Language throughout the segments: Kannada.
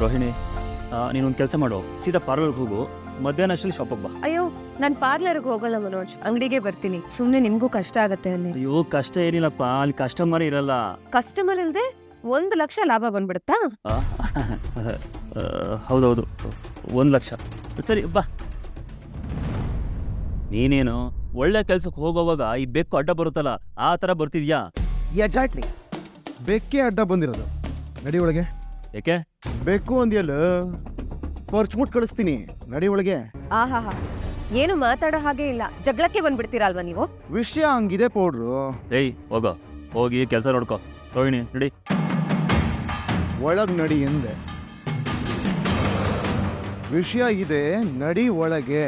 ರೋಹಿಣಿ ನೀನೊಂದು ಕೆಲಸ ಮಾಡು. ಸೀದಾ ಪಾರ್ಲರ್ಗೆ ಹೋಗು. ಮಧ್ಯಾಹ್ನ ಅಷ್ಟಲ್ಲಿ ಶಾಪಿಗೆ ಬಾ. ಅಯ್ಯೋ ನಾನು ಪಾರ್ಲರ್ಗೆ ಹೋಗಲ್ಲ ಮನೋಜ್. ಅಂಗಡಿಗೆ ಬರ್ತೀನಿ. ಸುಮ್ಮನೆ ನಿಮಗೂ ಕಷ್ಟ ಆಗುತ್ತೆ ಅಲ್ಲಿ. ಅಯ್ಯೋ ಕಷ್ಟ ಏನಿಲ್ಲಪ್ಪ. ಅಲ್ಲಿ ಕಸ್ಟಮರ್ ಇರಲ್ಲ. ಕಸ್ಟಮರ್ ಇಲ್ಲದೆ ಒಂದು ಲಕ್ಷ ಲಾಭ ಬಂದ್ಬಿಡುತ್ತಾ? ಆ, ಆ, ಹೌದೌದು. ಒಂದು ಲಕ್ಷ. ಸರಿ ಬಾ. ನೀನೇನು ಒಳ್ಳೆ ಕೆಲ್ಸಕ್ಕೆ ಹೋಗೋವಾಗ ಈ ಬೆಕ್ಕು ಅಡ್ಡ ಬರುತ್ತಲ್ಲ ಆ ಥರ ಬರ್ತಿದ್ಯಾ? ಎಕ್ಸಾಕ್ಟ್ಲಿ ಬೆಕ್ಕೆ ಅಡ್ಡ ಬಂದಿರೋದು. ನಡಿ ಒಳಗೆ. ಯಾಕೆ? ಬೆಕ್ಕು ಅಂದ್ಯಲ್ಲ. ಪರ್ಚ್ಮುಟ್ ಕಳಿಸ್ತೀನಿ. ನಡಿ ಒಳಗೆ. ಆಹಾಹಾ. ಏನು ಮಾತಾಡೋ ಹಾಗೆ ಇಲ್ಲ. ಜಗಳಕ್ಕೆ ಬಂದ್ಬಿಡ್ತೀರಲ್ವಾ ನೀವು? ವಿಷಯ ಹಂಗಿದೆ ಪೌಡ್ರು. ಏಯ್ ಹೋಗೋ. ಹೋಗಿ ಕೆಲಸ ನೋಡ್ಕೋ. ರೋಹಿಣಿ ನಡಿ. ಒಳಗ್ ನಡಿ ಎಂದೆ. ವಿಷಯ ಇದೆ ನಡಿ ಒಳಗೆ.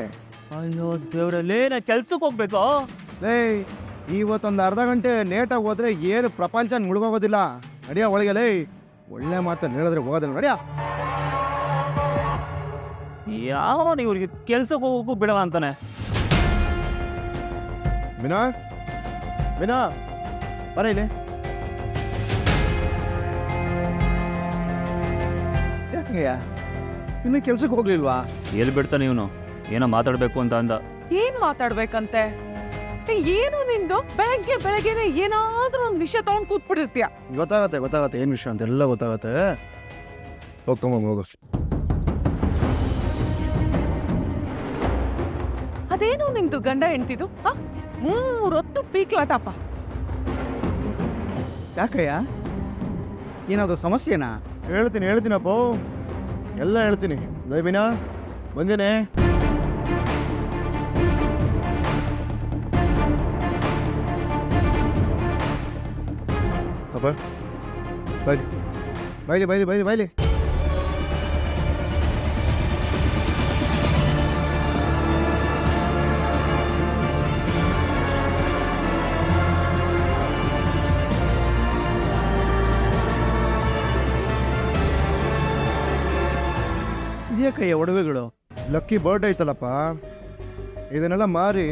ಅಯ್ಯೋ ದೇವ್ರಲ್ಲೇ ನಾ ಕೆಲ್ಸಕ್ಕೆ ಹೋಗ್ಬೇಕು? ಲೇ ಇವತ್ತೊಂದು ಅರ್ಧ ಗಂಟೆ ಲೇಟಾಗಿ ಹೋದ್ರೆ ಏನು ಪ್ರಪಂಚ ಮುಳುಗೋಗೋದಿಲ್ಲ. ನಡಿಯ ಒಳಗೆ ಲೇ ಒಳ್ಳೆ ಮಾತನ್ನು ಹೇಳಿದ್ರೆ ಹೋಗೋದಿಲ್ಲ ನೋಡ್ಯಾ? ಯಾವ ಇವ್ರಿಗೆ ಕೆಲ್ಸಕ್ಕೆ ಹೋಗೋಕ್ಕೂ ಬಿಡಲ್ಲ ಅಂತಾನೆ. ಮೀನಾ? ಮೀನಾ? ಬರ ಇಲ್ಲಿ. ಇನ್ನು ಕೆಲ್ಸಕ್ಕೆ ಹೋಗ್ಲಿಲ್ವಾ? ಎಲ್ಲಿ ಬಿಡ್ತಾನೆ ಇವನು? ಏನೋ ಮಾತಾಡ್ಬೇಕು ಅಂತ ಅಂದ. ಏನ್ ಮಾತಾಡ್ಬೇಕಂತೆ? ಏನು ನಿಂದು? ಬೆಳಗ್ಗೆ ಬೆಳಗ್ಗೆನೆ ಏನಾದ್ರೂ ಒಂದು ವಿಷಯ ತಗೊಂಡ್ ಕೂತ್ಬಿಟ್ಟಿರ್ತೀಯ? ಗೊತ್ತಾಗತ್ತೆ ಗೊತ್ತಾಗತ್ತೆ. ಏನು ವಿಷಯ ಅಂತ ಎಲ್ಲ ಗೊತ್ತಾಗತ್ತೆ ಹೋಗ್ತಮ್ಮ ಹೋಗು. ಅದೇನು ನಿಂದು ಗಂಡ ಹೆಂಡ್ತಿದು? ಆ ಮೂರೊತ್ತು ಪೀಕ್ಲಾಟಪ್ಪ ಯಾಕಯ್ಯ? ಏನಾದ್ರು ಸಮಸ್ಯೆನಾ? ಹೇಳ್ತೀನಿ ಹೇಳ್ತೀನಪ್ಪ. ಎಲ್ಲ ಹೇಳ್ತೀನಿ. ಲೈಬಿನಾ ಬಂದೇನೆ. ಅಪ್ಪ Baile. Baile, baile, baile, baile. ಕೈಯ ಒಡವೆಗಳು ಲಕ್ಕಿ ಬರ್ಡೇ ಐತಲ್ಲಪ್ಪ ಇದನ್ನೆಲ್ಲ ಮಾರಿ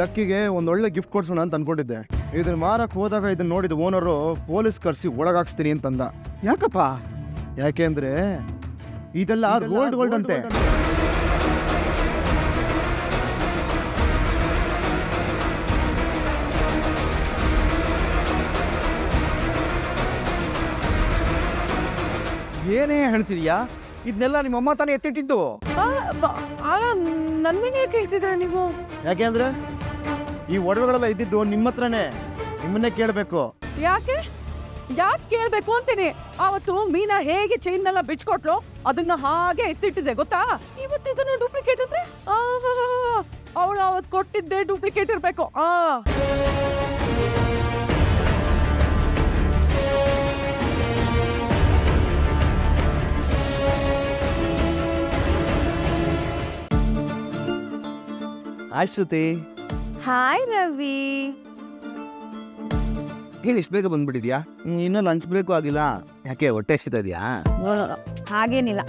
ಲಕ್ಕಿಗೆ ಒಂದೊಳ್ಳೆ ಗಿಫ್ಟ್ ಕೊಡ್ಸೋಣ ಅಂತ ಅನ್ಕೊಂಡಿದ್ದೆ ಇದನ್ನ ಮಾರಕ್ ಹೋದಾಗ ಇದನ್ನ ನೋಡಿದ ಓನರು ಪೊಲೀಸ್ ಕರ್ಸಿ ಒಳಗಾಕ್ಸ್ತೀನಿ ಅಂತಂದ. ಯಾಕಪ್ಪ? ಯಾಕೆಂದ್ರೆ ಇದೆಲ್ಲ ಗೋಲ್ಡ್ ಗೋಲ್ಡ್ ಅಂತೆ. ಏನೇ ಹೇಳ್ತಿದ್ಯಾ? ಇದನ್ನೆಲ್ಲ ನಿಮ್ಮಮ್ಮ ತಾನೇ ಎತ್ತಿಟ್ಟಿದ್ದು. ಆ, ಯಾಕೆ ಹೇಳ್ತಿದ್ರ ನೀವು? ಯಾಕೆ ನೀವು ಯಾಕೆಂದ್ರೆ ಈ ಒಡವೆಗಳೆಲ್ಲ ಇದ್ದಿದ್ದು ನಿಮ್ಮ ಹತ್ರನೇ. ನಿಮ್ಮನ್ನೇ ಕೇಳಬೇಕು. ಯಾಕೆ? ಯಾಕೆ ಕೇಳ್ಬೇಕು ಅಂತೀನಿ? ಅವತ್ತು ಮೀನಾ ಹೇಗೆ ಚೈನ್ ಎಲ್ಲ ಬಿಚ್ಕೊಟ್ಲು? ಅದನ್ನ ಹಾಗೆ ಎತ್ತಿಟ್ಟಿದೆ ಗೊತ್ತಾ? ಇವತ್ತು ಇದನ್ನ ಡೂಪ್ಲಿಕೇಟ್ ಅಂದ್ರೆ? ಅವಳು ಅವತ್ ಕೊಟ್ಟಿದ್ದೆ ಡೂಪ್ಲಿಕೇಟ್ ಇರ್ಬೇಕು. ಆ. ಆಯ್ ಶ್ರುತಿ ಹಾಯ್ ರವಿ ಏನ್ ಇಷ್ಟು ಬೇಗ ಬಂದ್ಬಿಟ್ಟಿದ್ಯಾ? ಇನ್ನೂ ಲಂಚ್ ಬ್ರೇಕ್ ಆಗಿಲ್ಲ. ಯಾಕೆ ಹೊಟ್ಟೆ ಹಸಿತಾ ಇದೆಯಾ? ಹಾಗೇನಿಲ್ಲ.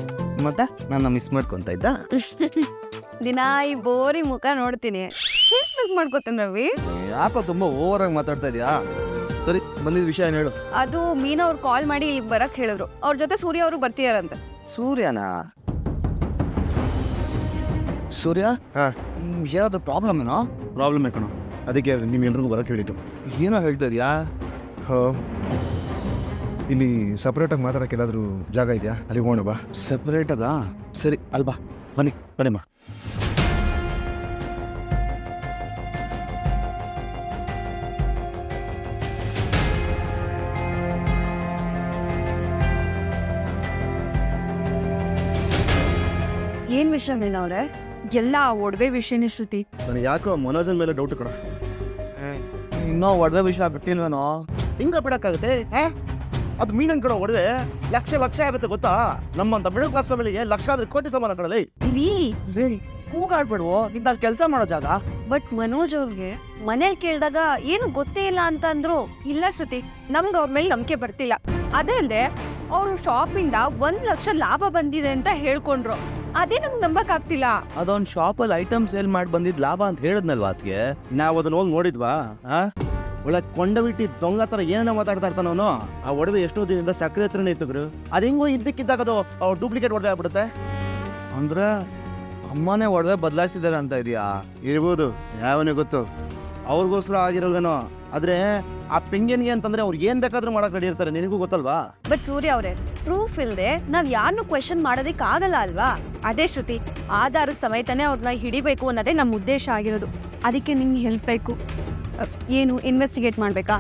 ಮತ್ತೆ? ನಾನು ಮಿಸ್ ಮಾಡ್ಕೊಂತ ಇದ್ದ? ದಿನ ಈ ಬೋರಿ ಮುಖ ನೋಡ್ತೀನಿ. ಹೇಗ್ ಮಿಸ್ ಮಾಡ್ಕೋತೀನಿ ರವಿ? ಯಾಕೋ ತುಂಬಾ ಓವರ್ ಆಗಿ ಮಾತಾಡ್ತಾ ಇದೀಯಾ? ಸರಿ ಬಂದಿದ್ದ ವಿಷಯ ಏನು ಹೇಳು? ಅದು ಮೀನಾ ಅವ್ರು ಕಾಲ್ ಮಾಡಿ ಇಲ್ಲಿ ಬರಕ್ ಹೇಳಿದ್ರು. ಅವ್ರ ಜೊತೆ ಸೂರ್ಯ ಅವರು ಬರ್ತೀಯಾರಂತೆ ಸೂರ್ಯನಾ? ಸೂರ್ಯ? ಹಾ. ಹ್ಮ್, ಏನಾದ್ರು ಪ್ರಾಬ್ಲಮ್ ಏನೋ? ಪ್ರಾಬ್ಲಮ್ ಕಣೋ. ಅದಕ್ಕೆ ನಿಮ್ಗೆಲ್ರಿಗೂ ಬರಕ್ಕೆ ಹೇಳಿದ್ದು. ಏನೋ ಹೇಳ್ತಾ ಇದೀಯಾ? ಹೋ. ಇಲ್ಲಿ ಸಪ್ರೇಟಾಗಿ ಮಾತಾಡಕ್ಕೆ ಎಲ್ಲಾದರೂ ಜಾಗ ಇದೆಯಾ? ಅಲ್ಲಿ ಹೋಗೋಣ ಬಾ. ಸಪ್ರೇಟದಾ ಸರಿ ಅಲ್ವಾ ಬನ್ನಿ ಬನ್ನಿಮ್ಮ ಏನು ವಿಷಯ ಮೀನಾ ಅವ್ರೆ? ಎಲ್ಲ ಆ ಒಡವೆ ವಿಷಯನೇ ಶ್ರುತಿ. ನನಗೆ ಯಾಕೋ ಮನೋಜನ್ ಮೇಲೆ ಡೌಟ್ ಕಣ. ಇನ್ನೂ ಒಡವೆ ವಿಷಯ ಬಿಟ್ಟಿಲ್ವೇನೋ? ಹಿಂಗ ಬಿಡಕ್ಕಾಗುತ್ತೆ? ಅದು ಮೀನನ್ ಕಡೆ ಒಡವೆ ಲಕ್ಷ ಲಕ್ಷ ಆಗುತ್ತೆ ಗೊತ್ತಾ? ನಮ್ಮಂತ ಮಿಡಲ್ ಕ್ಲಾಸ್ ಫ್ಯಾಮಿಲಿಗೆ ಆದ್ರೆ ಕೋಟಿ ಸಮಾನ ಕಡಲಿ ರೀ ಕೂಗಾಡ್ಬೇಡುವ? ನಿಂತ ಕೆಲಸ ಮಾಡೋ ಜಾಗ? ಬಟ್ ಮನೋಜ್ ಅವ್ರಿಗೆ ಮನೆ ಕೇಳಿದಾಗ ಏನು ಗೊತ್ತೇ ಇಲ್ಲ ಅಂತ ಅಂದ್ರು ಇಲ್ಲ ಶ್ರುತಿ ನಮ್ಗೆ ಅವ್ರ ಮೇಲೆ ನಂಬಿಕೆ ಬರ್ತಿಲ್ಲ. ಅದೇ ಅಲ್ಲದೆ ಅವರು ಶಾಪಿಂದ ಒಂದ್ ಲಕ್ಷ ಲಾಭ ಬಂದಿದೆ ಅಂತ ಹೇಳ್ಕೊಂಡ್ರು. ಅದೇ ನಮ್ಗೆ ನಂಬಕ್ ಆಗ್ತಿಲ್ಲ. ಅದೊಂದು ಶಾಪಲ್ಲಿ ಐಟಮ್ ಸೇಲ್ ಮಾಡಿ ಬಂದಿದ್ ಲಾಭ ಅಂತ ಹೇಳಿದ್ನಲ್ವಾ ಅದಕ್ಕೆ ನಾವು ಅದನ್ನ ಹೋಗಿ ನೋಡಿದ್ವಾ? ಆ? ಒಳ್ಳೆ ಕೊಂಡ ಬಿಟ್ಟು ದೊಂಗ ಥರ ಏನೇನೋ ಮಾತಾಡ್ತಾ ಇರ್ತಾನ ಅವನು. ಆ ಒಡವೆ ಎಷ್ಟೋ ದಿನದಿಂದ ಸಕ್ಕರೆ ಹತ್ರನೇ ಇತ್ತು ಗುರು ಅದು ಹೆಂಗೋ ಇದ್ದಕ್ಕಿದ್ದಾಗ ಅದು ಡೂಪ್ಲಿಕೇಟ್ ಒಡವೆ ಆಗ್ಬಿಡುತ್ತೆ. ಅಂದ್ರೆ ಅಮ್ಮನೇ ಒಡವೆ ಬದಲಾಯಿಸಿದಾರೆ ಅಂತ ಇದೆಯಾ? ಇರ್ಬೋದು ಯಾವನೇ ಗೊತ್ತು. ಅವ್ರಿಗೋಸ್ಕರ ಆಗಿರೋಲ್ವೇನೋ. ಆದ್ರೆ ಆ ಪೆಂಗನ್ಗೆ ಅಂತಂದ್ರೆ ಅವ್ರು ಏನ್ ಬೇಕಾದ್ರೂ ಮಾಡಕ್ ರೆಡಿ ಇರ್ತಾರೆ ನಿನಗೂ ಗೊತ್ತಲ್ವಾ? ಬಟ್ ಸೂರ್ಯ ಅವರೇ ಪ್ರೂಫ್ ಇಲ್ದೆ ನಾವ್ ಯಾರನ್ನು ಕ್ವೆಶನ್ ಮಾಡೋದಕ್ಕೆ ಆಗಲ್ಲ ಅಲ್ವಾ? ಅದೇ ಶ್ರುತಿ ಆಧಾರದ ಸಮೇತನೇ ಅವ್ರನ್ನ ಹಿಡಿಬೇಕು ಅನ್ನೋದೇ ನಮ್ಮ ಉದ್ದೇಶ ಆಗಿರೋದು. ಅದಕ್ಕೆ ನಿಂಗೆ ಹೆಲ್ಪ್ ಬೇಕು. ಅ, ಏನು ಇನ್ವೆಸ್ಟಿಗೇಟ್ ಮಾಡ್ಬೇಕಾ?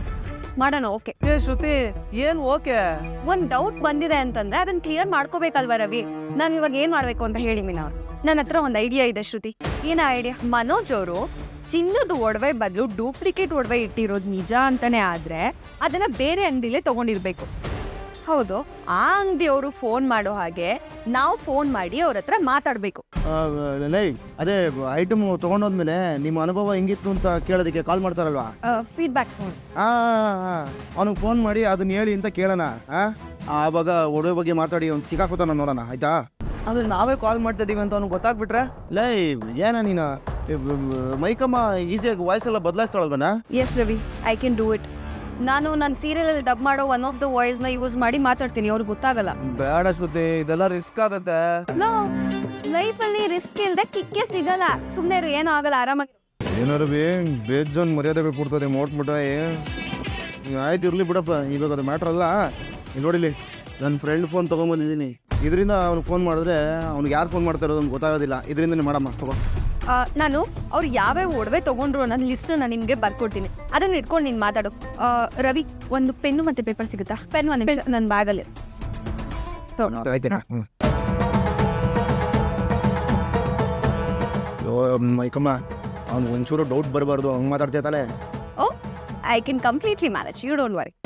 ಮಾಡೋಣ ಓಕೆ ಏ ಶ್ರುತಿ ಏನ್ ಓಕೆ ಒಂದ್ ಡೌಟ್ ಬಂದಿದೆ ಅಂತಂದ್ರೆ ಅದನ್ನ ಕ್ಲಿಯರ್ ಮಾಡ್ಕೋಬೇಕಲ್ವಾ ರವಿ? ನಾನು ಇವಾಗ ಏನ್ ಮಾಡ್ಬೇಕು ಅಂತ ಹೇಳಿ ಮೀನಾ ಅವ್ರು? ನನ್ನ ಹತ್ರ ಒಂದ್ ಐಡಿಯಾ ಇದೆ ಶ್ರುತಿ. ಏನ ಐಡಿಯಾ ಮನೋಜ್ ಅವರು ಚಿನ್ನದ ಒಡವೆ ಬದಲು ಡೂಪ್ಲಿಕೇಟ್ ಒಡವೆ ಇಟ್ಟಿರೋದು ನಿಜ ಅಂತಾನೆ ಆದರೆ ಅದನ್ನು ಬೇರೆ ಅಂಗಡಿಲೇ ತೊಗೊಂಡಿರಬೇಕು. ಹೌದು ಆ ಅಂಗಡಿಯವರು ಫೋನ್ ಮಾಡೋ ಹಾಗೆ ನಾವು ಫೋನ್ ಮಾಡಿ ಅವ್ರ ಹತ್ರ ಮಾತಾಡಬೇಕು. ಲೈ ಅದೇ ಐಟಮ್ ತಗೊಂಡೋದ್ಮೇಲೆ ನಿಮ್ಮ ಅನುಭವ ಹೆಂಗಿತ್ತು ಅಂತ ಕೇಳೋದಕ್ಕೆ ಕಾಲ್ ಮಾಡ್ತಾರಲ್ವಾ? ಫೀಡ್ಬ್ಯಾಕ್ ಆ ಅವನಿಗೆ ಫೋನ್ ಮಾಡಿ ಅದನ್ನ ಹೇಳಿ ಅಂತ ಕೇಳೋಣ ಆ? ಆವಾಗ ಒಡವೆ ಬಗ್ಗೆ ಮಾತಾಡಿ ಅವ್ನು ಸಿಕ್ಕಾಕೋತಾನ ನೋಡೋಣ ಆಯ್ತಾ? ಅಂದ್ರೆ ನಾವೇ ಕಾಲ್ ಮಾಡ್ತಾ ಇದೀವಿ ಅಂತ ಅವ್ನು ಗೊತ್ತಾಗ್ಬಿಟ್ರೆ? ಲೈ ಏನ ನೀನು? ಮೈಕಮ್ಮ ಈಸಿಯಾಗಿ ವಾಯ್ಸ್ ಎಲ್ಲ ಬದಲಾಯಿಸ್ತಾಳಲ್ವನ yes Ravi I can do it ನಾನು ನನ್ನ ಸೀರಿಯಲಲ್ಲಿ ಡಬ್ ಮಾಡೋ ಒನ್ ಆಫ್ ದ ವಾಯ್ಸ್ನ ಯೂಸ್ ಮಾಡಿ ಮಾತಾಡ್ತೀನಿ ಅವ್ರಿಗೆ ಗೊತ್ತಾಗಲ್ಲ. ಬೇಡ ಶ್ರುತಿ ಇದೆಲ್ಲ ರಿಸ್ಕ್ ಆಗತ್ತೆ. ಲೋ ಲೈಫಲ್ಲಿ ರಿಸ್ಕ್ ಇಲ್ದೆ ಕಿಕ್ಕೇ ಸಿಗಲ್ಲ. ಸುಮ್ಮನೆ ಇರು ಏನೂ ಆಗಲ್ಲ ಆರಾಮಾಗಿ ಏನಾರು ಬಿ ಬೇಜಾನ್ ಮರ್ಯಾದೆಗಳು ಕೊಡ್ತದೆ ಮೋಟ್ಮುಟ ಆಯ್ತು ಇರ್ಲಿ ಬಿಡಪ್ಪ ಇವಾಗ ಅದು ಮ್ಯಾಟ್ರ್ ಅಲ್ಲ. ಇಲ್ಲಿ ನೋಡಿಲಿ ನನ್ನ ಫ್ರೆಂಡ್ ಫೋನ್ ತೊಗೊಂಬಂದಿದ್ದೀನಿ. ಇದರಿಂದ ಅವ್ನಿಗೆ ಫೋನ್ ಮಾಡಿದ್ರೆ ಅವ್ನಿಗೆ ಯಾರು ಫೋನ್ ಮಾಡ್ತಾ ಇರೋದು ಗೊತ್ತಾಗೋದಿಲ್ಲ. ಇದರಿಂದನೇ ಮಾಡಮ್ಮ ತಗೋ. ಆ, ನಾನು ಅವ್ರು ಯಾವ್ಯಾವ ಒಡವೆ ತೊಗೊಂಡ್ರು ಅನ್ನೋ ಲಿಸ್ಟ್ ನಾನು ನಿಮಗೆ ಬರ್ಕೊಡ್ತೀನಿ. ಅದನ್ನ ಇಟ್ಕೊಂಡು ನೀನು ಮಾತಾಡು. ಆ, ರವಿ ಒಂದು ಪೆನ್ನು ಮತ್ತು ಪೇಪರ್ ಸಿಗುತ್ತಾ? ಪೆನ್ ಒಂದು ನನ್ನ ಬ್ಯಾಗಲ್ಲಿ ತಗೊಂಡು ಮೈಕಮ್ಮ ಅವ್ನು ಒಂಚೂರು ಡೌಟ್ ಬರಬಾರ್ದು. ಹಂಗೆ ಮಾತಾಡ್ತೈತಾನೆ ಓ I can completely manage you don't worry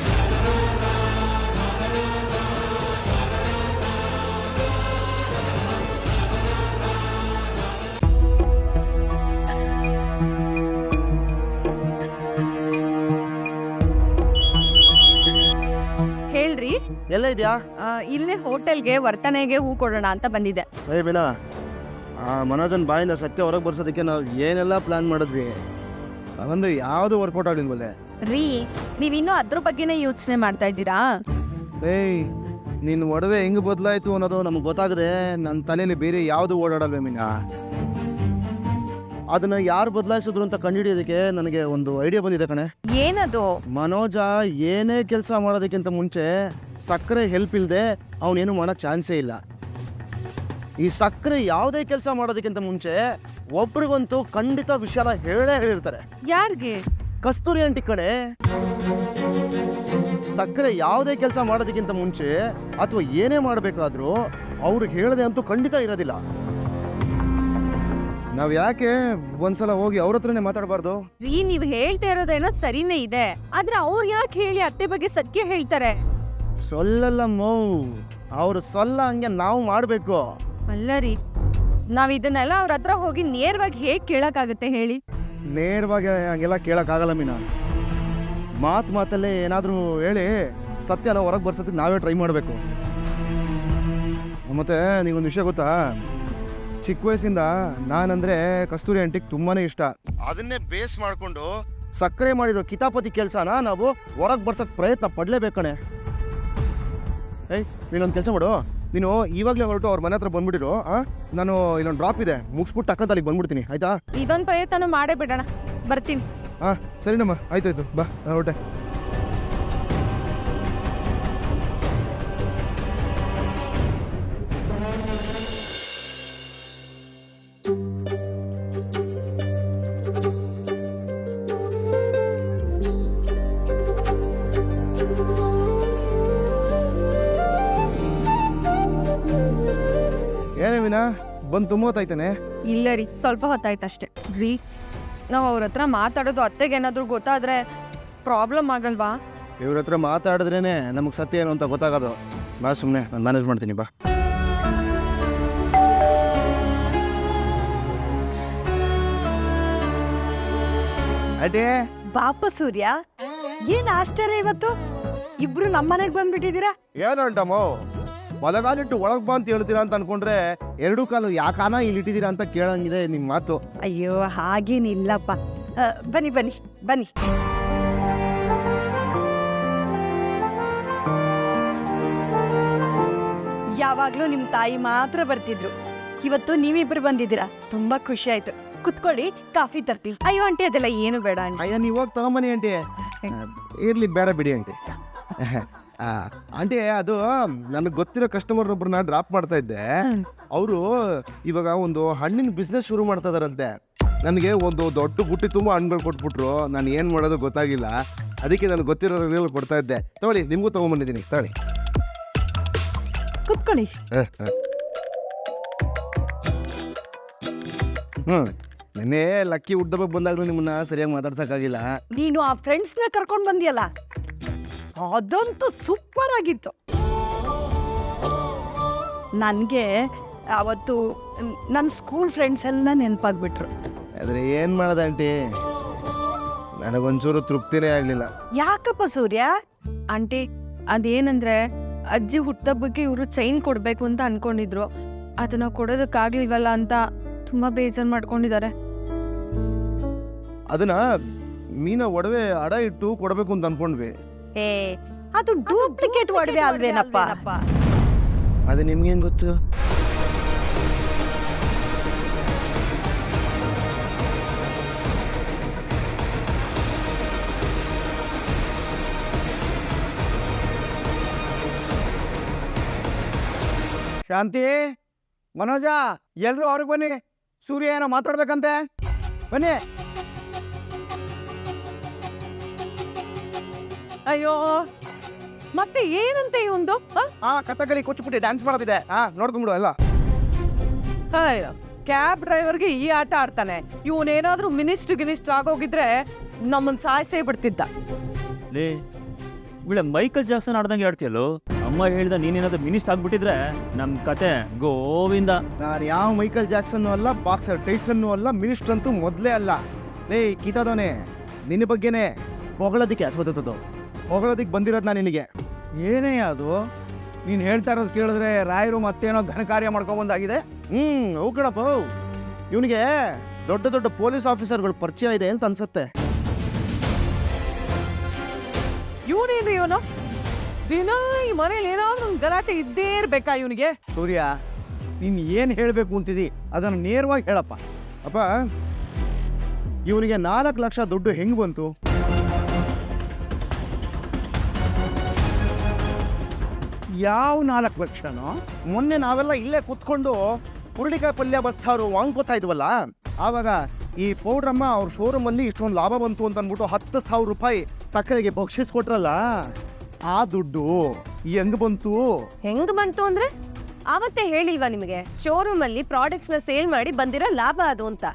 ಎಲ್ಲ ಇದೆಯಾ? ಆ, ಇಲ್ಲೇ ಹೋಟೆಲ್ಗೆ ವರ್ತನೆಗೆ ಹೂ ಕೊಡೋಣ ಅಂತ ಬಂದಿದ್ದೆ. ಏ ಬಿನ ಆ ಮನೋಜನ್ ಬಾಯಿಂದ ಸತ್ಯ ಹೊರಗೆ ಬರ್ಸೋದಕ್ಕೆ ನಾವು ಏನೆಲ್ಲ ಪ್ಲಾನ್ ಮಾಡಿದ್ವಿ? ಅದೊಂದು ಯಾವುದು ವರ್ಕೌಟ್ ಆಗಲಿಲ್ವಲ್ಲೇ ರೀ ನೀವಿನ್ನೂ ಅದ್ರ ಬಗ್ಗೆನೇ ಯೋಚನೆ ಮಾಡ್ತಾ ಇದ್ದೀರಾ? ಏಯ್ ನಿನ್ನ ಒಡವೆ ಹೆಂಗೆ ಬದಲಾಯಿತು ಅನ್ನೋದು ನಮ್ಗೆ ಗೊತ್ತಾಗದೆ ನನ್ನ ತಲೆಯಲ್ಲಿ ಬೇರೆ ಯಾವುದು ಓಡಾಡಲ್ವೇ ಮೀನಾ? ಅದನ್ನ ಯಾರು ಬದಲಾಯಿಸಿದ್ರು ಅಂತ ಕಂಡುಹಿಡಿಯೋದಕ್ಕೆ ನನಗೆ ಒಂದು ಐಡಿಯಾ ಬಂದಿದೆ ಕಣೆ. ಏನದು? ಮನೋಜ ಏನೇ ಕೆಲಸ ಮಾಡೋದಕ್ಕಿಂತ ಮುಂಚೆ ಸಕ್ಕರೆ ಹೆಲ್ಪ್ ಇಲ್ಲದೆ ಅವನೇನು ಮಾಡೋ ಚಾನ್ಸೇ ಇಲ್ಲ. ಈ ಸಕ್ಕರೆ ಯಾವುದೇ ಕೆಲಸ ಮಾಡೋದಕ್ಕಿಂತ ಮುಂಚೆ ಒಬ್ರಿಗಂತೂ ಖಂಡಿತ ವಿಷಯ ಹೇಳೇ ಹೇಳಿರ್ತಾರೆ. ಯಾರಿಗೆ? ಕಸ್ತೂರಿ ಅಂಟಿ ಕಡೆ ಸಕ್ಕರೆ ಯಾವುದೇ ಕೆಲಸ ಮಾಡೋದಕ್ಕಿಂತ ಮುಂಚೆ ಅಥವಾ ಏನೇ ಮಾಡಬೇಕಾದ್ರೂ ಅವ್ರಿಗೆ ಹೇಳದೆ ಅಂತೂ ಖಂಡಿತ ಇರೋದಿಲ್ಲ. ನಾವು ಯಾಕೆ ಒಂದ್ಸಲ ಹೋಗಿ ಅವ್ರ ಹತ್ರನೇ ಮಾತಾಡಬಾರ್ದು? ರೀ ನೀವ್ ಹೇಳ್ತಾ ಇರೋದೇನೋ ಸರಿನೇ ಇದೆ. ಆದ್ರೆ ಅವ್ರು ಯಾಕೆ ಹೇಳಿ ಅತ್ತೆ ಬಗ್ಗೆ ಸತ್ಯ ಹೇಳ್ತಾರೆ? ಸೊಲ್ಲಲ್ಲ ಮೌ. ಅವರು ಸೊಲ್ಲ ಹಂಗೆ ನಾವು ಮಾಡಬೇಕು. ಅಲ್ಲ ರೀ ನಾವ್ ಇದನ್ನೆಲ್ಲ ಅವ್ರ ಹತ್ರ ಹೋಗಿ ನೇರವಾಗಿ ಹೇಗ್ ಆಗುತ್ತೆ ಹೇಳಿ? ನೇರವಾಗಿ ಹಂಗೆಲ್ಲ ಕೇಳೋಕ್ಕಾಗಲ್ಲ ಮೀನಾ. ಮಾತು ಮಾತಲ್ಲೇ ಏನಾದರೂ ಹೇಳಿ ಸತ್ಯ ಸತ್ಯನ ಹೊರಗೆ ಬರ್ಸೋದಕ್ಕೆ ನಾವೇ ಟ್ರೈ ಮಾಡಬೇಕು. ಮತ್ತೆ ನೀವೊಂದು ವಿಷಯ ಗೊತ್ತಾ? ಚಿಕ್ಕ ವಯಸ್ಸಿಂದ ನಾನಂದ್ರೆ ಕಸ್ತೂರಿ ಆಂಟಿಗೆ ತುಂಬಾನೇ ಇಷ್ಟ. ಅದನ್ನೇ ಬೇಸ್ ಮಾಡಿಕೊಂಡು ಸಕ್ಕರೆ ಮಾಡಿರೋ ಕಿತಾಪತಿ ಕೆಲಸನ ನಾವು ಹೊರಗೆ ಬರ್ಸೋಕ್ಕೆ ಪ್ರಯತ್ನ ಪಡಲೇಬೇಕು ಕಣೆ. ಏಯ್ ನೀನೊಂದು ಕೆಲಸ ಮಾಡು. ನೀನು ಇವಾಗಲೇ ಹೊರಟು ಅವ್ರ ಮನೆ ಹತ್ರ ಬಂದ್ಬಿಟ್ಟಿರು ಆ? ನಾನು ಇಲ್ಲೊಂದು ಡ್ರಾಪ್ ಇದೆ ಮುಗಿಸ್ಬಿಟ್ಟು ಟಕ್ಕಂತ ಅಲ್ಲಿಗೆ ಬಂದ್ಬಿಡ್ತೀನಿ ಆಯ್ತಾ? ಇದೊಂದು ಪ್ರಯತ್ನ ಮಾಡೇ ಬಿಡೋಣ. ಬರ್ತೀನಿ. ಹಾಂ ಸರಿನಮ್ಮ ಆಯ್ತಾಯ್ತು ಬಾ ಹೊರಟೆ. ಬಂದು ತುಂಬ ಹೊತ್ತಾಯ್ತಾನೆ ಇಲ್ಲ ರೀ ಸ್ವಲ್ಪ ಹೊತ್ತಾಯ್ತಷ್ಟೇ. ರೀ ನಾವು ಅವ್ರ ಹತ್ರ ಮಾತಾಡೋದು ಅತ್ತೆಗೆ ಏನಾದರೂ ಗೊತ್ತಾದ್ರೆ ಪ್ರಾಬ್ಲಮ್ ಆಗಲ್ವಾ? ಇವ್ರ ಹತ್ರ ಮಾತಾಡಿದ್ರೇನೆ ನಮಗೆ ಸತ್ಯ ಏನು ಅಂತ ಗೊತ್ತಾಗೋದು. ಬಾ ಸುಮ್ಮನೆ ನಾನು ಮ್ಯಾನೇಜ್ ಮಾಡ್ತೀನಿ ಬಾ. ಅದೇ ಬಾಪ ಸೂರ್ಯ ಏನ್ ಆಶ್ಚರ್ಯ ಇವತ್ತು? ಇಬ್ರು ನಮ್ಮನೆಗ್ ಬಂದ್ಬಿಟ್ಟಿದೀರಾ ಏನಂಟಮ್ಮ ಬಲಗಾಲಿಟ್ಟು ಒಳಗ್ ಬಾ ಅಂತ ಹೇಳ್ತೀರಾ ಅಂತ ಅನ್ಕೊಂಡ್ರೆ ಎರಡು ಕಾಲು ಯಾಕಾನ ಇಲ್ಲಿ ಇಟ್ಟಿದೀರಾ ಅಂತ ಕೇಳಂಗಿದೆ ನಿಮ್ ಮಾತು. ಅಯ್ಯೋ ಹಾಗೇನಿಲ್ಲಪ್ಪ ಬನ್ನಿ ಬನ್ನಿ ಬನ್ನಿ. ಯಾವಾಗ್ಲೂ ನಿಮ್ ತಾಯಿ ಮಾತ್ರ ಬರ್ತಿದ್ರು. ಇವತ್ತು ನೀವಿಬ್ರು ಬಂದಿದ್ದೀರಾ. ತುಂಬಾ ಖುಷಿ ಆಯ್ತು. ಕುತ್ಕೊಳ್ಳಿ ಕಾಫಿ ತರ್ತೀವಿ ಅಯ್ಯೋ ಅಂಟಿ ಅದೆಲ್ಲ ಏನು ಬೇಡ ಆಂಟಿ. ಅಯ್ಯ ನೀವು ಹೋಗಿ ತಗೊಂಬನಿ ಅಂಟಿ ಇರ್ಲಿ ಬೇಡ ಬಿಡಿ ಅಂಟಿ ಆಂಟಿ ಅದು ನನಗೆ ಗೊತ್ತಿರೋ ಕಸ್ಟಮರ್ ಒಬ್ಬರನ್ನ ಡ್ರಾಪ್ ಮಾಡ್ತಾ ಇದ್ದೆ. ಅವರು ಇವಾಗ ಒಂದು ಹಣ್ಣಿನ ಬಿಸ್ನೆಸ್ ಶುರು ಮಾಡ್ತಾ ಇದಾರಂತೆ. ನನಗೆ ಒಂದು ದೊಡ್ಡ ಬುಟ್ಟಿ ತುಂಬ ಹಣ್ಣುಗಳು ಕೊಟ್ಬಿಟ್ರು. ನಾನು ಏನು ಮಾಡೋದು ಗೊತ್ತಾಗಿಲ್ಲ. ಅದಕ್ಕೆ ನನಗೆ ಗೊತ್ತಿರೋ ಕೊಡ್ತಾ ಇದ್ದೆ. ತಗೊಳ್ಳಿ ನಿಮಗೂ ತೊಗೊಂಬಂದಿದ್ದೀನಿ. ತಗೊಳ್ಳಿ. ಕುತ್ಕೊಳ್ಳಿ. ಹ್ಞೂ ನೆನ್ನೆ ಲಕ್ಕಿ ಉದ್ದಬೇಕು ಬಂದಾಗಲೂ ನಿಮ್ಮನ್ನ ಸರಿಯಾಗಿ ಮಾತಾಡ್ಸೋಕ್ಕಾಗಿಲ್ಲ. ನೀನು ಆ ಫ್ರೆಂಡ್ಸ್ನ ಕರ್ಕೊಂಡು ಬಂದಿಯಲ್ಲ? ಅದಂತೂ ಸೂಪರ್ ಆಗಿತ್ತು. ನನಗೆ ಅವತ್ತು ನನ್ನ ಸ್ಕೂಲ್ ಫ್ರೆಂಡ್ಸ್ ಎಲ್ಲ ನೆನಪಾಗ್ಬಿಟ್ರು. ಆದರೆ ಏನು ಮಾಡೋದು ಆಂಟಿ? ನನಗೊಂಚೂರು ತೃಪ್ತಿನೇ ಆಗಲಿಲ್ಲ. ಯಾಕಪ್ಪ ಸೂರ್ಯ? ಆಂಟಿ ಅದೇನಂದ್ರೆ ಅಜ್ಜಿ ಹುಟ್ಟಬ್ಬಕ್ಕೆ ಇವರು ಚೈನ್ ಕೊಡಬೇಕು ಅಂತ ಅನ್ಕೊಂಡಿದ್ರು. ಅದನ್ನ ಕೊಡೋದಕ್ಕಾಗ್ಲಿಲ್ವಲ್ಲ ಅಂತ ತುಂಬಾ ಬೇಜಾರ್ ಮಾಡ್ಕೊಂಡಿದ್ದಾರೆ. ಅದನ್ನ ಮೀನ ಒಡವೆ ಅಡ ಇಟ್ಟು ಕೊಡಬೇಕು ಅಂತ ಅನ್ಕೊಂಡ್ವಿ. ಏ ಅದು ಡೂಪ್ಲಿಕೇಟ್ ಒಡವೆ ಅಲ್ವೇನಪ್ಪ? ಅದು ನಿಮ್ಗೇನು ಗೊತ್ತು? ಶಾಂತಿ ಮನೋಜ ಎಲ್ರು ಅವ್ರಿಗೆ ಬನ್ನಿ. ಸೂರ್ಯ ಏನೋ ಮಾತಾಡ್ಬೇಕಂತೆ. ಬನ್ನಿ. ಅಯ್ಯೋ ಮತ್ತೆ ಏನಂತೆ ಇವಂದು ಆ ಕಥಕಳಿ ಕೊಚ್ಚಿಬಿಟ್ಟು ಡ್ಯಾನ್ಸ್ ಮಾಡೋದಿದೆ. ಹಾ ನೋಡ್ಕೊಂಬಿಡು ಎಲ್ಲ. ಅಯ್ಯೋ ಕ್ಯಾಬ್ ಡ್ರೈವರ್ಗೆ ಈ ಆಟ ಆಡ್ತಾನೆ. ಇವನೇನಾದ್ರೂ ಮಿನಿಸ್ಟ್ ಗಿನಿಸ್ಟ್ ಆಗೋಗಿದ್ರೆ ನಮ್ಮನ್ ಸಾಯಿಸೇ ಬಿಡ್ತಿದ್ದ. ಲೇ ಇವಳೆ ಮೈಕಲ್ ಜಾಕ್ಸನ್ ಆಡ್ದಂಗೆ ಆಡ್ತೀಯಲ್ಲೋ? ಅಮ್ಮ ಹೇಳ್ದ ನೀನೇನಾದ್ರೂ ಮಿನಿಸ್ಟ್ ಆಗ್ಬಿಟ್ಟಿದ್ರೆ ನಮ್ಮ ಕತೆ ಗೋವಿಂದ. ನಾನು ಯಾವ ಮೈಕಲ್ ಜಾಕ್ಸನ್ನು ಅಲ್ಲ ಬಾಕ್ಸರ್ ಟೈಸನ್ನು ಅಲ್ಲ ಮಿನಿಸ್ಟ್ರಂತೂ ಮೊದಲೇ ಅಲ್ಲ. ಲೇ ಕೀತಾದವನೇ ನಿನ್ನ ಬಗ್ಗೆನೇ ಹೊಗಳೋದಕ್ಕೆ ಅಥವಾ ಹೊಗಳೋದಕ್ಕೆ ಬಂದಿರೋದು ನಾನು ನಿನಗೆ? ಏನೇ ಅದು? ನೀನು ಹೇಳ್ತಾ ಇರೋದು ಕೇಳಿದ್ರೆ ರಾಯರು ಮತ್ತೇನೋ ಘನ ಕಾರ್ಯ ಮಾಡ್ಕೊಬಂದಾಗಿದೆ ಹ್ಞೂ ಹೌ ಕಣಪ್ಪ ಇವನಿಗೆ ದೊಡ್ಡ ದೊಡ್ಡ ಪೊಲೀಸ್ ಆಫೀಸರ್ಗಳು ಪರಿಚಯ ಇದೆ ಅಂತ ಅನ್ಸುತ್ತೆ. ಇವನೇನು ಇವನು? ದಿನ ಈ ಮನೇಲಿ ಏನಾದ್ರೂ ಒಂದು ಗಲಾಟೆ ಇದ್ದೇ ಇರ್ಬೇಕಾ ಇವನಿಗೆ? ಸೂರ್ಯ ನೀನು ಏನು ಹೇಳಬೇಕು ಅಂತಿದಿ ಅದನ್ನು ನೇರವಾಗಿ ಹೇಳಪ್ಪ. ಅಪ್ಪ ಇವನಿಗೆ ನಾಲ್ಕು ಲಕ್ಷ ದುಡ್ಡು ಹೆಂಗ್ ಬಂತು? ಯಾವ ನಾಲ್ಕು ಲಕ್ಷನೋ ಮೊನ್ನೆ ನಾವೆಲ್ಲ ಇಲ್ಲೇ ಕುತ್ಕೊಂಡು ಹುರುಳಿಕಾಯಿ ಪಲ್ಯ ಬಸ್ತಾರು ವಾಂಗ್ಕೋತಾ ಇದ್ವಲ್ಲ ಆವಾಗ ಈ ಪೌಡ್ರಮ್ಮ ಅವ್ರ ಶೋರೂಮ್ ಅಲ್ಲಿ ಇಷ್ಟೊಂದು ಲಾಭ ಬಂತು ಅಂತ ಅಂದ್ಬಿಟ್ಟು ಹತ್ತು ಸಾವಿರ ರೂಪಾಯಿ ಸಕ್ಕರೆಗೆ ಬಕ್ಷಿಸ್ ಕೊಟ್ರಲ್ಲ ಆ ದುಡ್ಡು ಹೆಂಗ್ ಬಂತು? ಹೆಂಗ್ ಬಂತು ಅಂದ್ರೆ ಅವತ್ತೇ ಹೇಳಿಲ್ವಾ ನಿಮಗೆ ಶೋರೂಮ್ ಅಲ್ಲಿ ಪ್ರಾಡಕ್ಟ್ಸ್ನ ಸೇಲ್ ಮಾಡಿ ಬಂದಿರೋ ಲಾಭ ಅದು ಅಂತ.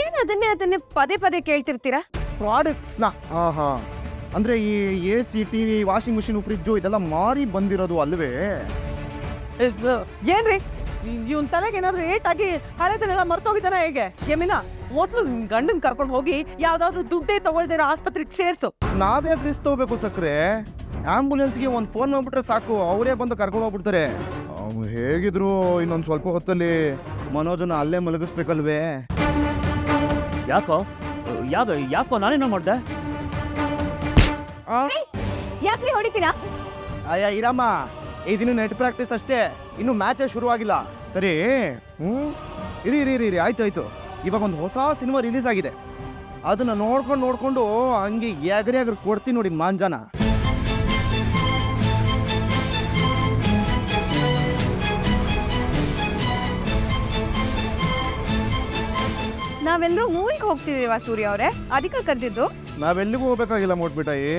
ಏನ್ ಅದನ್ನೇ ಅದನ್ನೇ ಪದೇ ಪದೇ ಕೇಳ್ತಿರ್ತೀರಾ? ಪ್ರಾಡಕ್ಟ್ಸ್ನ ಹಾ ಹಾ ಅಂದ್ರೆ ಈ A C T V washing machine fridge ಇದೆಲ್ಲ ಮಾರಿ ಬಂದಿರೋದು ಅಲ್ವೇ? ಇಸ್- ಏನ್ರಿ? ಇವನ್ ತಲೆಗೆ ಏನಾದ್ರೂ ಆಗಿ ಹಳೆದನ್ನೆಲ್ಲ ಮರ್ತೋಗಿದ್ದಾನ ಹೇಗೆ? ಯಮಿನಾ ಮೊದ್ಲು ನಿನ್ ಗಂಡನ್ ಕರ್ಕೊಂಡು ಹೋಗಿ ಯಾವ್ದಾದ್ರು ದುಡ್ಡೇ ತಗೊಳ್ದಿರೋ ಆಸ್ಪತ್ರೆಗೆ ಸೇರ್ಸು. ನಾವೇ ರಿಸ್ಕ್ ತಗೋಬೇಕು ಸಕ್ರೆ. ಆಂಬುಲೆನ್ಸ್ಗೆ ಒಂದು ಫೋನ್ ಮಾಡ್ಬಿಟ್ರೆ ಸಾಕು ಅವರೇ ಬಂದು ಕರ್ಕೊಂಡು ಹೋಗ್ಬಿಡ್ತಾರೆ. ಅವ್ನು ಹೇಗಿದ್ರು ಇನ್ನೊಂದು ಸ್ವಲ್ಪ ಹೊತ್ತಲ್ಲಿ ಮನೋಜನ ಅಲ್ಲೇ ಮಲಗಿಸ್ಬೇಕಲ್ವೇ? ಯಾಕೋ? ಯಾವ ಯಾಕೋ ನಾನೇನೋ ಮಾಡ್ದೆ? ಯಾಕ್ರಿ ಹೊಡಿತೀರಾ? ಅಯ್ಯ ಇರಮ್ಮ. ದಿನ ನೆಟ್ ಪ್ರಾಕ್ಟೀಸ್ ಅಷ್ಟೇ. ಇನ್ನು ಮ್ಯಾಚೇ ಶುರುವಾಗಿಲ್ಲ. ಸರಿ ಹ್ಞೂ ಇರಿ ಇರಿ ಇರಿ ಇರಿ. ಆಯ್ತು ಆಯ್ತು. ಇವಾಗ ಒಂದು ಹೊಸ ಸಿನಿಮಾ ರಿಲೀಸ್ ಆಗಿದೆ. ಅದನ್ನ ನೋಡ್ಕೊಂಡು ನೋಡ್ಕೊಂಡು ಹಂಗೆ ಎಗರಿ ಎಗರಿ ಕೊಡ್ತೀನಿ ನೋಡಿ ಮಾಂಜಾನ. ನಾವೆಲ್ಲರೂ ಮೂವಿಗೆ ಹೋಗ್ತಿದ್ದೀವ ಸೂರ್ಯ ಅವರೇ. ಅದಕ್ಕೆ ಕರೆದಿದ್ದು? ನಾವೆಲ್ಲಿಗೂ ಹೋಗ್ಬೇಕಾಗಿಲ್ಲ ಮೋಟ್ಬಿಟ್ಟಾಯಿ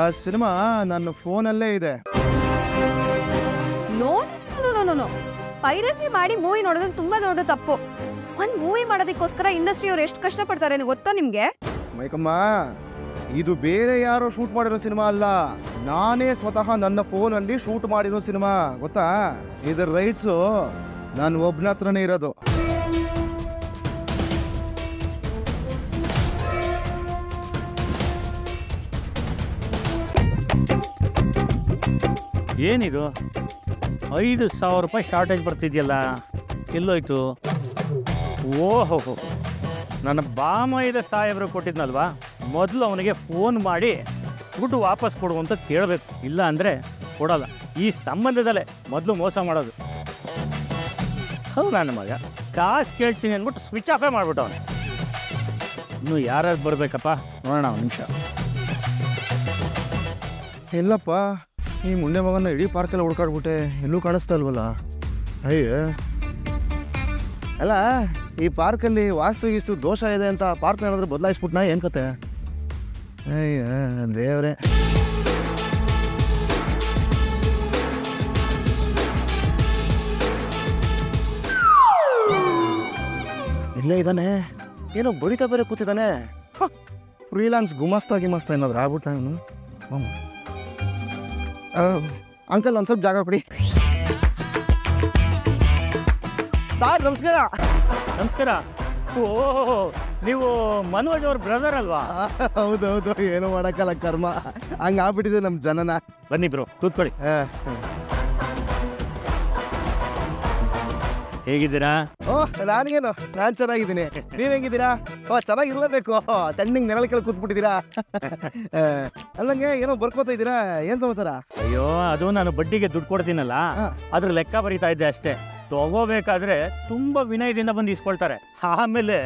ಆ ಸಿನಿಮಾ ನನ್ನ ಫೋನಲ್ಲೇ ಇದೆ. ನೋ ನೋ ಪೈರಸಿ ಮಾಡಿ ಮೂವಿ ನೋಡೋದು ತುಂಬಾ ದೊಡ್ಡ ತಪ್ಪು. ಒಂದ್ ಮೂವಿ ಮಾಡೋದಕ್ಕೋಸ್ಕರ ಇಂಡಸ್ಟ್ರಿ ಅವ್ರು ಎಷ್ಟು ಕಷ್ಟಪಡ್ತಾರೆ ಗೊತ್ತಾ ನಿಮ್ಗೆ? ಮೈಕಮ್ಮ ಇದು ಬೇರೆ ಯಾರೋ ಶೂಟ್ ಮಾಡಿರೋ ಸಿನಿಮಾ ಅಲ್ಲ. ನಾನೇ ಸ್ವತಃ ನನ್ನ ಫೋನಲ್ಲಿ ಶೂಟ್ ಮಾಡಿರೋ ಸಿನಿಮಾ ಗೊತ್ತಾ? ಇದರ ರೈಟ್ಸು ನಾನು ಒಬ್ಬನ ಹತ್ರನೇ ಇರೋದು. ಏನಿದು? ಐದು ಸಾವಿರ ರೂಪಾಯಿ ಶಾರ್ಟೇಜ್ ಬರ್ತಿದೆಯಲ್ಲ, ಎಲ್ಲೋಯ್ತು? ಓಹೋ ನನ್ನ ಬಾಮೈದ ಸಾಹೇಬ್ರು ಕೊಟ್ಟಿದ್ನಲ್ವಾ? ಮೊದಲು ಅವನಿಗೆ ಫೋನ್ ಮಾಡಿ ದುಡ್ಡು ವಾಪಸ್ ಕೊಡು ಅಂತ ಕೇಳಬೇಕು. ಇಲ್ಲ ಅಂದರೆ ಕೊಡಲ್ಲ. ಈ ಸಂಬಂಧದಲ್ಲೇ ಮೊದಲು ಮೋಸ ಮಾಡೋದು. ಹೌದು ನನ್ನ ಮಗ. ಕಾಸು ಕೇಳ್ತೀನಿ ಅಂದ್ಬಿಟ್ಟು ಸ್ವಿಚ್ ಆಫೇ ಮಾಡ್ಬಿಟ್ಟವನೆ. ಇನ್ನು ಯಾರ್ಯಾರು ಬರಬೇಕಪ್ಪ? ನೋಡೋಣ ಒಂದು ನಿಮಿಷ. ಇಲ್ಲಪ್ಪ ಈ ಮುಂದೆ ಮಗನ ಇಡೀ ಪಾರ್ಕೆಲ್ಲ ಹುಡ್ಕಾಡ್ಬಿಟ್ಟೆ ಎಲ್ಲೂ ಕಾಣಿಸ್ತಾ ಇಲ್ವಲ್ಲ? ಅಯ್ಯ. ಅಲ್ಲ, ಈ ಪಾರ್ಕಲ್ಲಿ ವಾಸ್ತು ಗೀಸ್ತು ದೋಷ ಇದೆ ಅಂತ ಪಾರ್ಕ್ ಏನಾದರೂ ಬದಲಾಯಿಸ್ಬಿಟ್ನಾ? ಏನು ಕತೆ? ಅಯ್ಯ, ದೇವ್ರೆ. ಇಲ್ಲೇ ಇದ್ದಾನೆ. ಏನೋ ಬಡಿತಾ ಬೇರೆ ಕೂತಿದ್ದಾನೆ. ಫ್ರೀಲಾನ್ಸ್ ಗುಮಾಸ್ತಾ ಗಿಮಾಸ್ತಾ ಏನಾದ್ರು ಆಗ್ಬಿಟ್ಟ ಇವನು? ಅಂಕಲ್ ಒಂದು ಸ್ವಲ್ಪ ಜಾಗ ಕೊಡಿ. ಸಾರ್ ನಮಸ್ಕಾರ. ನಮಸ್ಕಾರ. ಓ ನೀವು ಮನೋಜ್ ಅವ್ರ ಬ್ರದರ್ ಅಲ್ವಾ? ಹೌದು ಹೌದು. ಏನು ಮಾಡೋಕ್ಕಲ್ಲ ಕರ್ಮ. ಹಂಗೆ ಆಗ್ಬಿಟ್ಟಿದೆ ನಮ್ಮ ಜನನ. ಬನ್ನಿ ಬ್ರೋ ಕೂತ್ಕೊಳ್ಳಿ. ಹೇಗಿದ್ದೀರಾ? ಓ ನಾನೇನು ನಾನ್ ಚೆನ್ನಾಗಿದ್ದೀನಿ. ನೀವು ಹೆಂಗಿದ್ದೀರಾ? ಓ ಚೆನ್ನಾಗಿರ್ಲೇಬೇಕು. ತಣ್ಣಿಗೆ ನೆರಳು ಕೆಳಗೆ ಕೂತ್ಬಿಟ್ಟಿದ್ದೀರಾ? ಆ, ಅಲ್ಲಂಗೆ ಏನೋ ಬರ್ಕೋತಾ ಇದ್ದೀರಾ? ಏನು ಸಮಾಚಾರ? ಅಯ್ಯೋ ಅದು ನಾನು ಬಡ್ಡಿಗೆ ದುಡ್ಡು ಕೊಡ್ತೀನಲ್ಲ ಹಾ. ಅದ್ರ ಲೆಕ್ಕ ಬರೀತಾ ಇದ್ದೆ ಅಷ್ಟೇ. ತಗೋಬೇಕಾದ್ರೆ ತುಂಬಾ ವಿನಯದಿಂದ ಬಂದು ಇಸ್ಕೊಳ್ತಾರೆ. ಆಮೇಲೆ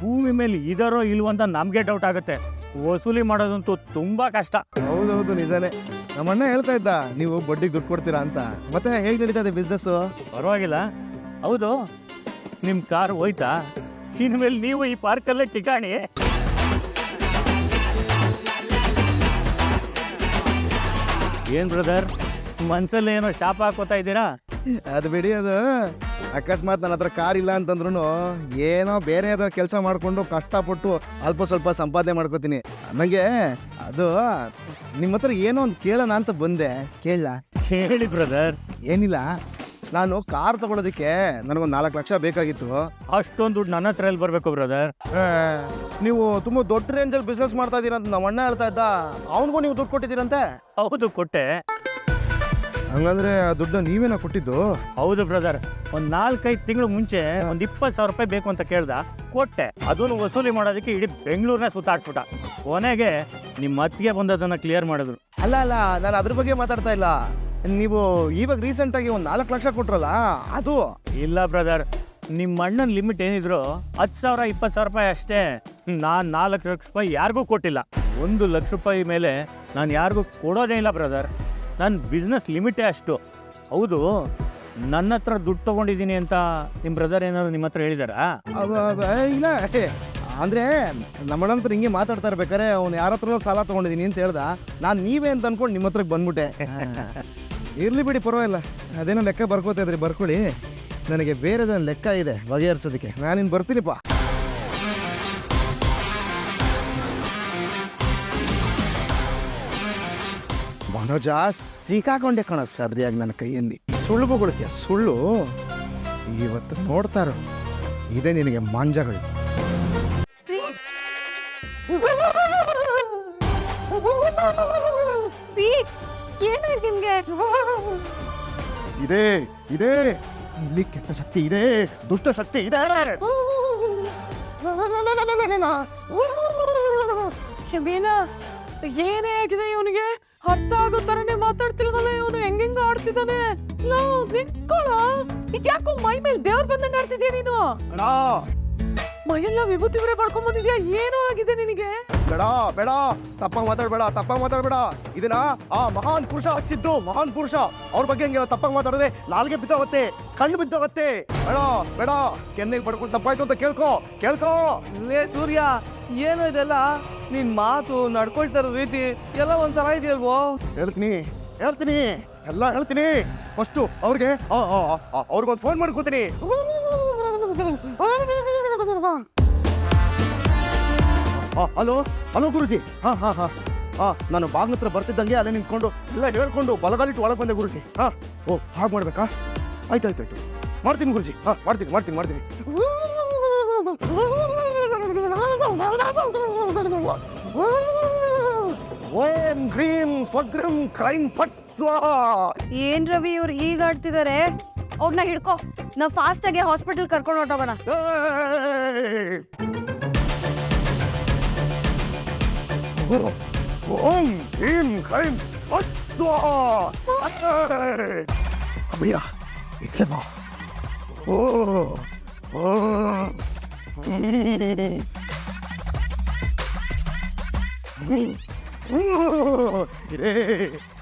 ಭೂಮಿ ಮೇಲೆ ಇದಾರೋ ಇಲ್ವೋ ಅಂತ ನಮಗೆ ಡೌಟ್ ಆಗುತ್ತೆ. ವಸೂಲಿ ಮಾಡೋದಂತೂ ತುಂಬಾ ಕಷ್ಟ. ಹೌದೌದು ನಿಜಾನೇ. ನಮ್ಮಣ್ಣ ಹೇಳ್ತಾ ಇದ್ದ ನೀವು ಬಡ್ಡಿಗೆ ದುಡ್ಡು ಕೊಡ್ತೀರಾ ಅಂತ. ಮತ್ತೆ ಹೇಗೆ ನಡೀತಾ ಇದೆ ಬಿಸ್ನೆಸ್ ಪರವಾಗಿಲ್ಲ. ಹೌದು. ನಿಮ್ಮ ಕಾರ್ ಹೋಯ್ತಾ? ಇನ್ಮೇಲೆ ನೀವು ಈ ಪಾರ್ಕಲ್ಲೇ ಟಿಕಾಣಿ ಏನ್ ಬ್ರದರ್ ಮನ್ಸಲ್ಲಿ ಏನೋ ಶಾಪ ಹಾಕೋತಾ ಇದ್ದೀರಾ? ಅದು ಬಿಡಿ ಅದು. ಅಕಸ್ಮಾತ್ ನನ್ನ ಹತ್ರ ಕಾರ್ ಇಲ್ಲ ಅಂತಂದ್ರೂ ಏನೋ ಬೇರೆ ಯಾವುದೋ ಕೆಲಸ ಮಾಡಿಕೊಂಡು ಕಷ್ಟಪಟ್ಟು ಅಲ್ಪ ಸ್ವಲ್ಪ ಸಂಪಾದನೆ ಮಾಡ್ಕೋತೀನಿ. ನನಗೆ ಅದು ನಿಮ್ಮ ಹತ್ರ ಏನೋ ಒಂದು ಕೇಳೋಣ ಅಂತ ಬಂದೆ. ಕೇಳ ಹೇಳಿ ಬ್ರದರ್. ಏನಿಲ್ಲ. ನಾನು ಕಾರ್ ತಗೊಳೋದಕ್ಕೆ ನನಗೊಂದು ನಾಲ್ಕು ಲಕ್ಷ ಬೇಕಾಗಿತ್ತು. ಅಷ್ಟೊಂದು ದುಡ್ಡು ನನ್ನ ಹತ್ರ ಎಲ್ಲಿ ಬರಬೇಕು ಬ್ರದರ್ ನೀವು ತುಂಬ ದೊಡ್ಡ ರೇಂಜಲ್ಲಿ ಬಿಸ್ನೆಸ್ ಮಾಡ್ತಾ ಇದ್ದೀರಾ ಅಂತ ನಮ್ಮ ಅಣ್ಣ ಹೇಳ್ತಾ ಇದ್ದ. ಅವನಿಗೂ ನೀವು ದುಡ್ಡು ಕೊಟ್ಟಿದ್ದೀರಂತೆ? ಹೌದು ಕೊಟ್ಟೆ. ಹಂಗಂದ್ರೆ ಆ ದುಡ್ಡು ನೀವೇನ ಕೊಟ್ಟಿದ್ದು? ಹೌದು ಬ್ರದರ್ ಒಂದು ನಾಲ್ಕೈದು ತಿಂಗಳು ಮುಂಚೆ ಒಂದು ಇಪ್ಪತ್ತು ಸಾವಿರ ರೂಪಾಯಿ ಬೇಕು ಅಂತ ಕೇಳ್ದ. ಕೊಟ್ಟೆ. ಅದನ್ನು ವಸೂಲಿ ಮಾಡೋದಕ್ಕೆ ಇಡೀ ಬೆಂಗಳೂರನ್ನ ಸುತ್ತಾಡ್ಸ್ಬಿಟ್ಟ. ಕೊನೆಗೆ ನಿಮ್ಮ ಅತ್ತಿಗೆ ಬಂದದನ್ನು ಕ್ಲಿಯರ್ ಮಾಡಿದ್ರು. ಅಲ್ಲ ಅಲ್ಲ ನಾನು ಅದ್ರ ಬಗ್ಗೆ ಮಾತಾಡ್ತಾ ಇಲ್ಲ. ನೀವು ಇವಾಗ ರೀಸೆಂಟಾಗಿ ಒಂದು ನಾಲ್ಕು ಲಕ್ಷ ಕೊಟ್ರಲ್ಲ ಅದು? ಇಲ್ಲ ಬ್ರದರ್ ನಿಮ್ಮ ಅಣ್ಣನ ಲಿಮಿಟ್ ಏನಿದ್ರು ಹತ್ತು ಸಾವಿರ ಇಪ್ಪತ್ತು ಸಾವಿರ ರೂಪಾಯಿ ಅಷ್ಟೇ. ನಾನು ನಾಲ್ಕು ಲಕ್ಷ ರೂಪಾಯಿ ಯಾರಿಗೂ ಕೊಟ್ಟಿಲ್ಲ. ಒಂದು ಲಕ್ಷ ರೂಪಾಯಿ ಮೇಲೆ ನಾನು ಯಾರಿಗೂ ಕೊಡೋದೇ ಇಲ್ಲ ಬ್ರದರ್ ನನ್ನ ಬಿಸ್ನೆಸ್ ಲಿಮಿಟೇ ಅಷ್ಟು. ಹೌದು ನನ್ನ ಹತ್ರ ದುಡ್ಡು ತಗೊಂಡಿದ್ದೀನಿ ಅಂತ ನಿಮ್ಮ ಬ್ರದರ್ ಏನಾದ್ರು ನಿಮ್ಮ ಹತ್ರ ಹೇಳಿದಾರಾ? ಇಲ್ಲ ಅಂದರೆ ನಮ್ಮ ಅಣ್ಣನ ಹತ್ರ ಹಿಂಗೆ ಮಾತಾಡ್ತಾ ಇರ್ಬೇಕಾರೆ ಅವ್ನು ಯಾರ ಹತ್ರ ಸಾಲ ತಗೊಂಡಿದ್ದೀನಿ ಅಂತ ಹೇಳ್ದ. ನಾನು ನೀವೇ ಅಂತ ಅನ್ಕೊಂಡು ನಿಮ್ಮ ಹತ್ರಕ್ಕೆ ಬಂದ್ಬಿಟ್ಟೆ. ಇರಲಿ ಬಿಡಿ ಪರವಾಗಿಲ್ಲ. ಅದೇನೋ ಲೆಕ್ಕ ಬರ್ಕೋತಾ ಇದ್ರಿ ಬರ್ಕೊಳ್ಳಿ. ನನಗೆ ಬೇರೆದೊಂದು ಲೆಕ್ಕ ಇದೆ ಬಗೆಹರಿಸೋದಕ್ಕೆ. ನಾನಿನ್ ಬರ್ತೀನಿಪ್ಪ. ಮನೋಜ ಸಿಕ್ಕಾಕೊಂಡೆ ಕಣ ಸದ್ರಿಯಾಗಿ ನನ್ನ ಕೈಯಲ್ಲಿ. ಸುಳ್ಳು ಬೊಗಳ್ತೀಯ ಸುಳ್ಳು ಇವತ್ತು ನೋಡ್ತಾರೋ? ಇದೆ ನಿನಗೆ ಮಾಂಜಗಳು. ಏನಾಯ್ತು ನಿಮ್ಗೆ? ಇದೆ ಇದೆ. ಇಲ್ಲಿ ಕೆಟ್ಟ ಶಕ್ತಿ ಇದೆ ದುಷ್ಟ ಶಕ್ತಿ ಇದೆ. ಶಬೀನಾ ಏನೇ ಆಗಿದೆ ಇವನಿಗೆ? ಅರ್ಥ ಆಗೋ ತರನೇ ಮಾತಾಡ್ತಿಲ್ವಲ್ಲ ಇವನು? ಹೆಂಗೆಂಗ ಆಡ್ತಿದ್ದಾನೆ. ನಿಂತ್ಕೊಳ್ಳ. ನಿಂತ್ಕೊಳ ಇದ್ಯಾಕೋ ಮೈ ಮೇಲೆ ದೇವ್ರ ಬಂದಂಗ ಆಡ್ತಿದ್ಯಾ ನೀನು? ಮೈಯೆಲ್ಲ ವಿಭೂತಿ ಬರೆ ಪಡ್ಕೊಂಡ್ಬಂದಿದ್ಯಾ ಏನೋ ಆಗಿದೆ ನಿನಗೆ? ಬೇಡ ಬೇಡ. ತಪ್ಪ ಮಾತಾಡ್ಬೇಡ ತಪ್ಪ ಮಾತಾಡ್ಬೇಡ. ಇದನ್ನ ಆ ಮಹಾನ್ ಪುರುಷ ಹಚ್ಚಿದ್ದು ಮಹಾನ್ ಪುರುಷ. ಅವ್ರ ಬಗ್ಗೆ ಹಂಗೆ ತಪ್ಪ ಮಾತಾಡಿದ್ರೆ ನಾಲ್ಗೆ ಬಿದ್ದೋಗತ್ತೆ ಕಣ್ಣು ಬಿದ್ದೋಗತ್ತೆ. ಬೇಡ ಬೇಡ. ಕೆನ್ನೆಗೆ ಪಡ್ಕೊಂಡು ತಪ್ಪಾಯ್ತು ಅಂತ ಕೇಳ್ಕೊ ಕೇಳ್ಕೊ. ಲೇ ಸೂರ್ಯ ಏನು ಇದೆಲ್ಲ? ನಿನ್ ಮಾತು ನಡ್ಕೊಳ್ತಾ ಇರೋ ರೀತಿ ಎಲ್ಲ ಒಂಥರ ಇದೆಯಲ್ವೋ? ಹೇಳ್ತೀನಿ ಹೇಳ್ತೀನಿ. ಎಲ್ಲ ಹೇಳ್ತೀನಿ. ಫಸ್ಟು ಅವ್ರಿಗೆ ಅವ್ರಿಗೊಂದು ಫೋನ್ ಮಾಡ್ಕೋತೀನಿ ಹಲೋ. ಹಲೋ? ಗುರುಜಿ. ಹಾ ಹಾ ಹಾ. ಹಾ ನಾನು ಬಾಗ್ಲ ಹತ್ರ ಬರ್ತಿದ್ದಂಗೆ ಅಲ್ಲೇ ನಿಂತ್ಕೊಂಡು ಎಲ್ಲ ಹೇಳ್ಕೊಂಡು ಬಲಗಾಲಿಟ್ಟು ಒಳಗೆ ಬಂದೆ ಗುರುಜಿ. ಹಾ. ಓ ಹಾಗೆ ಮಾಡ್ಬೇಕಾ? ಆಯ್ತು ಆಯ್ತು ಆಯ್ತು. ಮಾಡ್ತೀನಿ ಗುರುಜಿ. ಹಾ ಮಾಡ್ತೀನಿ ಮಾಡ್ತೀನಿ ಮಾಡ್ತೀನಿ. ಓಂ ಕ್ರೀಂ ಫಗ್ರಂ ಕ್ರೈಂ ಸ್ವಾಹ. ಏನ್ ರವಿ ಇವ್ರು ಹೀಗಾಡ್ತಿದಾರೆ ಅವ್ರನ್ನ ಹಿಡ್ಕೊ. ನಾವ್ ಫಾಸ್ಟ್ ಆಗಿ ಹಾಸ್ಪಿಟಲ್ ಕರ್ಕೊಂಡು ಹೊಟ್ಟೋಗೋಣ ಏಯ್! ಓಂ ಭೀಂ ಕ್ರೈಂ ಫಟ್ ಸ್ವಾಹ ಏಯ್! ಅಮ್ಮಯ್ಯ ಈ ಕಡೆ ಬಾ ಓ ಓ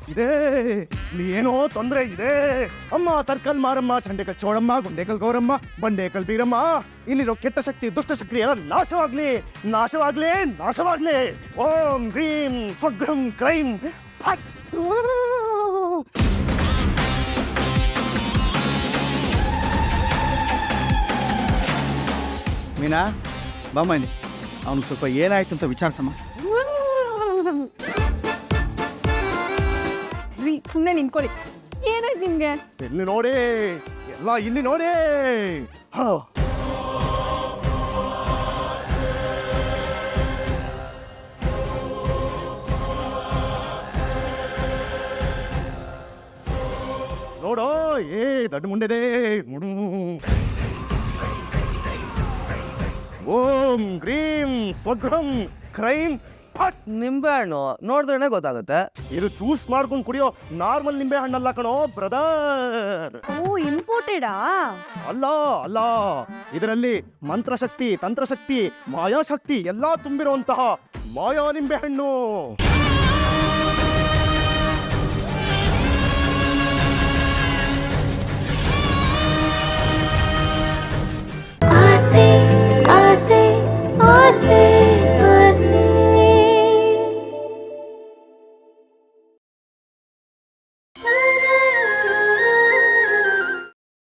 ಇದೆ. ನೀ ಏನೋ ತೊಂದರೆ ಇದೆ. ಅಮ್ಮ, ತರ್ಕಲ್ ಮಾರಮ್ಮ, ಚಂಡೇಕಲ್ ಚೋಳಮ್ಮ, ಗುಂಡೇಕಲ್ ಗೌರಮ್ಮ, ಬಂಡೇಕಲ್ ಬೀರಮ್ಮ. ಇಲ್ಲಿರೋ ಕೆಟ್ಟ ಶಕ್ತಿ, ದುಷ್ಟ ಶಕ್ತಿ ಎಲ್ಲ ನಾಶವಾಗ್ಲಿ. ನಾಶವಾಗ್ಲಿ ನಾಶವಾಗ್ಲಿ. ಓಂ ಗ್ರೀಂ ಸ್ವಗ್ರಂ ಕ್ರೈಂ ಫಟ್. ಮೀನಾ ಬಾಮ್ಮ ಅವನು ಸ್ವಲ್ಪ ಏನಾಯ್ತು ಅಂತ ವಿಚಾರಿಸಮ್ಮ. ಸುಮ್ಮನೆ ನಿಂತ್ಕೊಳ್ಳಿ ಏನಾಯ್ತು ನಿಮ್ಗೆ ಇಲ್ಲಿ ನೋಡಿ ಎಲ್ಲ ಇಲ್ಲಿ ನೋಡಿ ಹ. ನೋಡೋ ಏ ದೊಡ್ಡ ಮುಂಡೆದೆ ನೋಡು ಓಂ ಗ್ರೀಂ ಸ್ವಗ್ರಂ ಕ್ರೈಂ ನಿಂಬೆ ಹಣ್ಣು. ನೋಡಿದ್ರೆ ಗೊತ್ತಾಗುತ್ತೆ. ಇದು ಚೂಸ್ ಮಾಡ್ಕೊಂಡು ಕುಡಿಯೋ ನಾರ್ಮಲ್ ನಿಂಬೆ ಹಣ್ಣಲ್ಲ ಕಣೋ ಬ್ರದರ್. ಓ ಇಂಪೋರ್ಟೆಡಾ ಅಲ್ಲ ಅಲ್ಲ. ಇದರಲ್ಲಿ ಮಂತ್ರಶಕ್ತಿ ತಂತ್ರಶಕ್ತಿ ಮಾಯಾಶಕ್ತಿ ಎಲ್ಲಾ ತುಂಬಿರುವಂತಹ ಮಾಯಾ ನಿಂಬೆ ಹಣ್ಣು. ಆಸೆ ಆಸೆ ಆಸೆ.